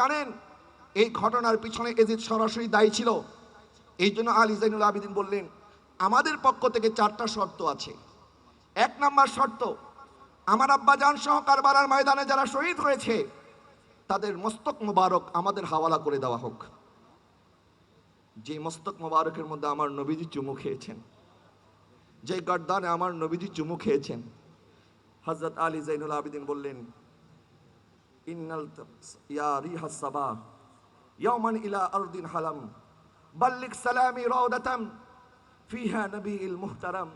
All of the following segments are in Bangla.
জানেন, এই ঘটনার পিছনে এজিদ সরাসরি দায়ী ছিল। এই জন্য আলী জাইনুল আবিদিন বললেন, আমাদের পক্ষ থেকে চারটা শর্ত আছে। এক নম্বর শর্ত, আমার আব্বা জান সহ কারবালার ময়দানে যারা শহীদ হয়েছে, তাদের মস্তক মোবারক আমাদের হাওয়ালা করে দেওয়া হোক। যে মস্তক মোবারকের মধ্যে আমার নবীজি চুমু খেয়েছেন, যে গর্দানে আমার নবীজি চুমু খেয়েছেন। হজরত আলী জাইনুল আবিদিন বললেন ইয়া ইলা হালাম বাল্লিক মুহতারাম।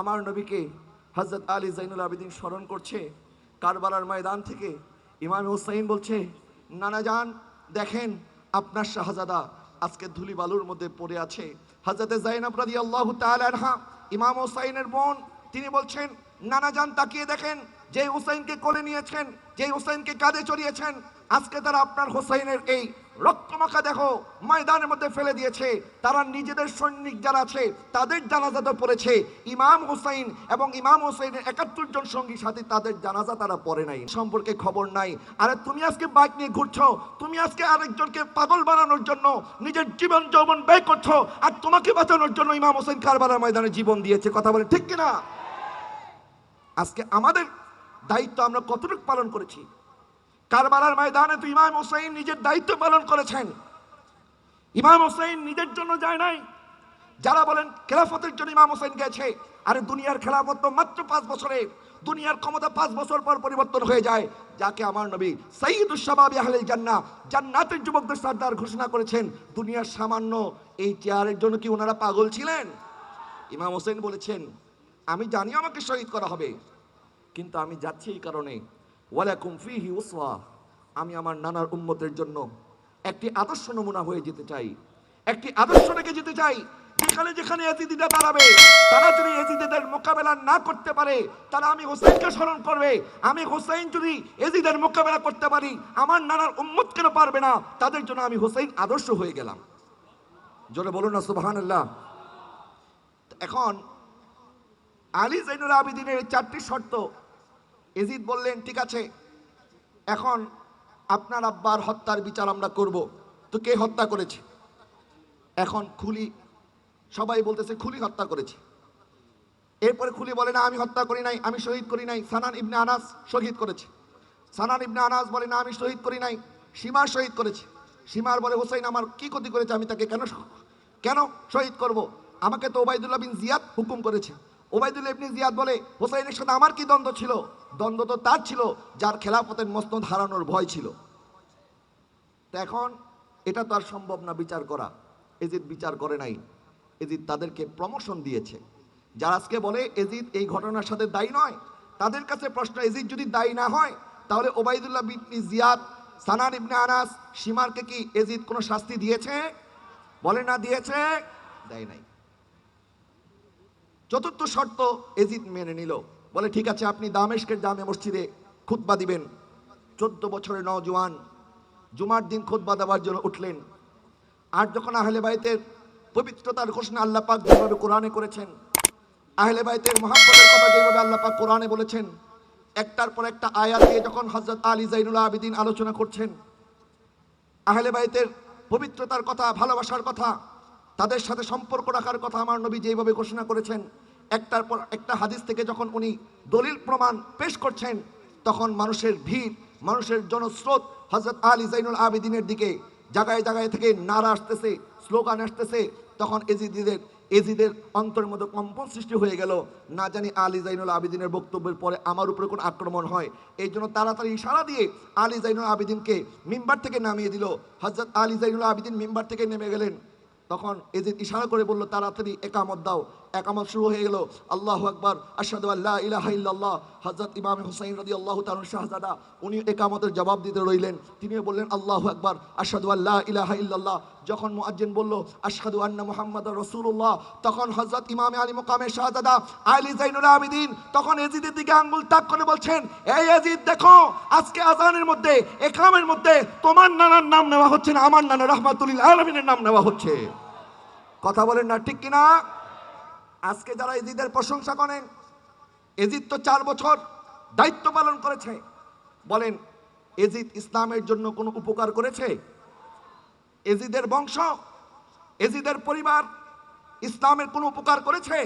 আমার নবীকে হজরত আলী জাইনুল আবিদিন স্মরণ করছে, কারবালার ময়দান থেকে ইমাম হুসাইন বলছে, নানা যান দেখেন, আপনার শাহজাদা আজকে ধুলি বালুর মধ্যে পড়ে আছে। হজরতে জাইনাব আল্লাহ ইমাম হুসাইনের বোন, তিনি বলছেন, নানা যান তাকিয়ে দেখেন যে হুসাইনকে কোলে নিয়েছেন যে হুসাইনকে কাঁধে চড়িয়েছেন, আজকে তারা আপনার হুসাইনের এই রক্তমাখা দেখো ময়দানের মধ্যে ফেলে দিয়েছে। তারা নিজেদের সৈনিক যারা আছে, তাদের জানাজাতে পড়েছে। ইমাম হুসাইন এবং ইমাম হুসাইনের একাত্তর জন সঙ্গী সাথী, তাদের জানাজা তারা পড়ে নাই। সম্পর্কে খবর নাই। আরে তুমি আজকে বাইক নিয়ে ঘুরছো, তুমি আজকে আরেকজনকে পাগল বানানোর জন্য নিজের জীবন যৌবন ব্যয় করছ, আর তোমাকে বাঁচানোর জন্য ইমাম হোসেন কারবালার ময়দানে জীবন দিয়েছে। কথা বলে ঠিক কিনা? আজকে আমাদের দায়িত্ব আমরা কতটুকু পালন করেছি? কারবালার ময়দানে তো ইমাম হোসেন নিজের দায়িত্ব পালন করেছেন। ইমাম হোসেন নিজের জন্য যায় নাই। যারা বলেন, খেলাফতের জন্য ইমাম হোসেন গেছে, আরে দুনিয়ার খেলাফত তো মাত্র পাঁচ বছরে। দুনিয়ার ক্ষমতা পাঁচ বছর পর পরিবর্তন হয়ে যায়। যাকে আমার নবী সঈদুসাবাবি আহলিল জান্না জান্নাতের যুবকদের সর্দার ঘোষণা করেছেন, দুনিয়ার সামান্য এই চেয়ারের জন্য কি ওনারা পাগল ছিলেন? ইমাম হোসেন বলেছেন, আমি জানি আমাকে শহীদ করা হবে। কিন্তু আমি যাচ্ছি এই কারণে। ওয়ালাকুম ফিহি উসওয়া। আমি আমার নানার উম্মতের জন্য একটি আদর্শ নমুনা হয়ে যেতে চাই। একটি আদর্শ রেখে যেতে চাই। যেখানে যেখানে এজিদিরা দাঁড়াবে, তারা যদি এজিদিদের মোকাবেলা না করতে পারে তারা আমি হোসেনকে স্মরণ করবে। আমি হোসেন যদি এজিদের মোকাবেলা করতে পারি, আমার নানার উম্মত কেন পারবে না? তাদের জন্য আমি হোসেন আদর্শ হয়ে গেলাম। জোরে বলুন না, সুবহানাল্লাহ। এখন আলী জাইনুল আবিদিনের চারটি শর্ত এজিদ বললেন, ঠিক আছে, এখন আপনার আব্বার হত্যার বিচার আমরা করব। তো কে হত্যা করেছে? এখন খুলি, সবাই বলতেছে, খুলি হত্যা করেছে। এরপরে খুলি বলে, না, আমি হত্যা করি নাই, আমি শহীদ করি নাই। সানান ইবনে আনাস শহীদ করেছে। সানান ইবনে আনাস বলে, না, আমি শহীদ করি নাই সীমা শহীদ করেছে। সীমার বলে, হোসাইন, আমার কি ক্ষতি করেছে? আমি তাকে কেন কেন শহীদ করব? আমাকে তো ওবায়দুল্লাহ বিন জিয়াদ হুকুম করেছে। ওবায়দুল্লাহ ইবনে জিয়াদ বলে হোসেনের সাথে আমার কি দ্বন্দ্ব ছিল? দ্বন্দ্ব তো তার ছিল, যার খেলাফতের মস্তদ হারানোর ভয় ছিল। এখন এটা তো আর সম্ভব না বিচার করা। এজিদ বিচার করে নাই। এজিদ তাদেরকে প্রমোশন দিয়েছে। যারা আজকে বলে, এজিদ এই ঘটনার সাথে দায়ী নয়। তাদের কাছে প্রশ্ন, এজিদ যদি দায়ী না হয়, তাহলে ওবায়দুল্লাহ বিন জিয়াদ, সানান ইবনে আনাস, সীমারকে কি এজিদ কোনো শাস্তি দিয়েছে? বলে, না দিয়েছে। দেয় নাই। চতুর্থ শর্ত এজিদ মেনে নিল। বলে, ঠিক আছে, আপনি দামেশকের জামে মসজিদে খুতবা দিবেন। চোদ্দ বছরের নজওয়ান জুমার দিন খুতবা দেওয়ার জন্য উঠলেন। আর যখন আহলে বাইতের পবিত্রতার ঘোষণা আল্লাহ পাক যেভাবে কোরআনে করেছেন, আহলে বাইতের মহাব্বতের কথা যেভাবে আল্লাহ পাক কোরআনে বলেছেন, একটার পর একটা আয়াত দিয়ে যখন হজরত আলী জাইনুল আবিদিন আলোচনা করছেন, আহলে বাইতের পবিত্রতার কথা, ভালোবাসার কথা তাদের সাথে সম্পর্ক রাখার কথা আমার নবী যেভাবে ঘোষণা করেছেন, একটার পর একটা হাদিস থেকে যখন উনি দলিল প্রমাণ পেশ করছেন, তখন মানুষের ভিড়, মানুষের জনস্রোত হজরত আলী জাইনুল আবেদিনের দিকে জায়গায় জায়গায় থেকে নারা আসতেছে, স্লোগান আসতেছে। তখন এজিদিদের এজিদের অন্তরের মধ্যে কম্পন সৃষ্টি হয়ে গেল। না জানি আলী জাইনুল আবেদিনের বক্তব্যের পরে আমার উপরে কোনো আক্রমণ হয়। এই জন্য তাড়াতাড়ি ইশারা দিয়ে আলী জাইনুল আবেদিনকে মিম্বার থেকে নামিয়ে দিল। হজরত আলী জাইনুল আবেদিন মিম্বার থেকে নেমে গেলেন। তখন এজিদ ইশারা করে বলল তাড়াতাড়ি একামত দাও। একামত শুরু হয়ে গেল। আল্লাহ আকবর। আশহাদু আল্লাহ ইলাহা ইল্লাল্লাহ। হযরত ইমাম হুসাইন রাদিয়াল্লাহু তাআলা শাহজাদা, উনি একামতের জবাব দিতে রইলেন। তিনি বললেন, আল্লাহু আকবর। আশহাদু আল্লাহ ইলাহা ইল্লাল্লাহ। যখন মুয়াজ্জিন বলল, আশহাদু আন্না মুহাম্মাদার রাসূলুল্লাহ। তখন হযরত ইমাম আলী মুকামের শাহজাদা আলী জাইনুল আবিদিন তখন এজিদের দিকে আঙ্গুল তাক করে বলছেন, এই এজিদ, দেখো, আজকে আজানের মধ্যে, একামের মধ্যে তোমার নানার নাম নেওয়া হচ্ছে না, আমার নানা রহমাতুল্লিল আলমিনের নাম নেওয়া হচ্ছে। কথা বলেন না, ঠিক কিনা? আজকে যারা এজিদের প্রশংসা করেন, এজিদ তো চার বছর দায়িত্ব পালন করেছে। বলেন, এজিদ ইসলামের জন্য কোনো উপকার করেছে? এজিদের বংশ, এজিদের পরিবার ইসলামের কোনো উপকার করেছে?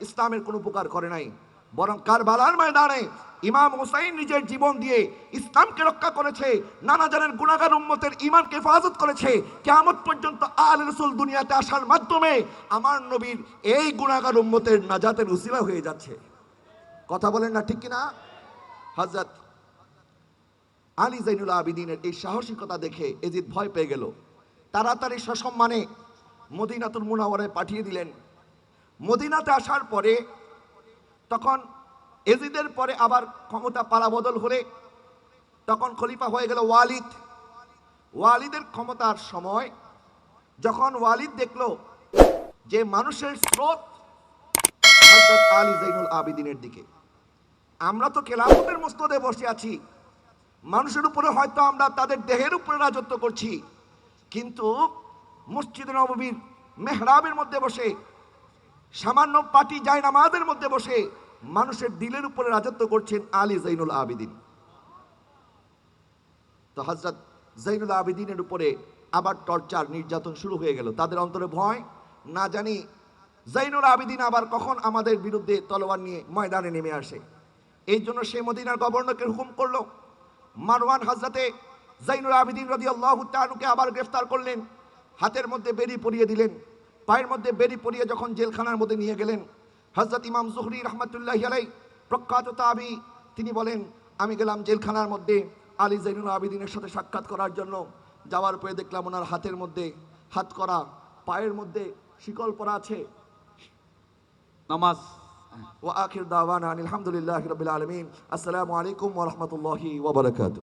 ইসলামের কোনো উপকার করে নাই। বরং কারবালার ময়দানে ইমাম হোসাইন নিজের জীবন দিয়ে ইসলামকে রক্ষা করেছে, নানা জানের গুণাগার উম্মতের ইমানকে হেফাজত করেছে কেমন পর্যন্ত আল রসুল দুনিয়াতে আসার মাধ্যমে আমার নবীর এই গুণাগার উম্মতের নাজাতের উসিলা হয়ে যাচ্ছে। কথা বলেন না ঠিক কিনা? হজরত আলী জাইনুল আবিদিনের এই সাহসিকতা দেখে এজিদ ভয় পেয়ে গেল। তাড়াতাড়ি সসম্মানে মদিনাতুল মুনাওয়ারায় পাঠিয়ে দিলেন। মদিনাতে আসার পরে তখন এজিদের পরে আবার ক্ষমতা পালাবদল হলে তখন খলিফা হয়ে গেল ওয়ালিদ। ওয়ালিদের ক্ষমতার সময় যখন ওয়ালিদ দেখল যে মানুষের স্রোত আলী জাইনুল আবিদিনের দিকে। আমরা তো খেলাফতের মস্তদে বসে আছি, মানুষের উপরে হয়তো আমরা তাদের দেহের উপরে রাজত্ব করছি, কিন্তু মসজিদ নববীর মেহরাবের মধ্যে বসে, সামান্য পাটি যায় নামাজের মধ্যে বসে মানুষের দিলের উপরে রাজত্ব করছেন আলী জাইনুল আবিদিন। তো হজরত জাইনুল আবিদিনের উপরে আবার টর্চার, নির্যাতন শুরু হয়ে গেল। তাদের অন্তরে ভয়, না জানি জাইনুল আবিদিন আবার কখন আমাদের বিরুদ্ধে তলোয়ার নিয়ে ময়দানে নেমে আসে। এই জন্য সে মদিনার গভর্নরকে হুকুম করল, মারওয়ান হাজরাতে জাইনুল আবিদিন রদি আল্লাহ তানুকে আবার গ্রেফতার করলেন, হাতের মধ্যে বেরি পরিয়ে দিলেন, পায়ের মধ্যে বেরি পরিয়ে যখন জেলখানার মধ্যে নিয়ে গেলেন হজরত ইমাম জুহরি রহমতুল্লাহ আলাই প্রখ্যাত তাবি, তিনি বলেন, আমি গেলাম জেলখানার মধ্যে আলী জাইনুল আবিদিনের সাথে সাক্ষাৎ করার জন্য। যাওয়ার পরে দেখলাম ওনার হাতের মধ্যে, হাত করা, পায়ের মধ্যে শিকল পরা আছে। নামাজ। ও আখির দাওয়ানা আলহামদুলিল্লাহ রবিল আলমিন। আসসালামু আলাইকুম ওরহমতুল্লাহি ওবরাকাত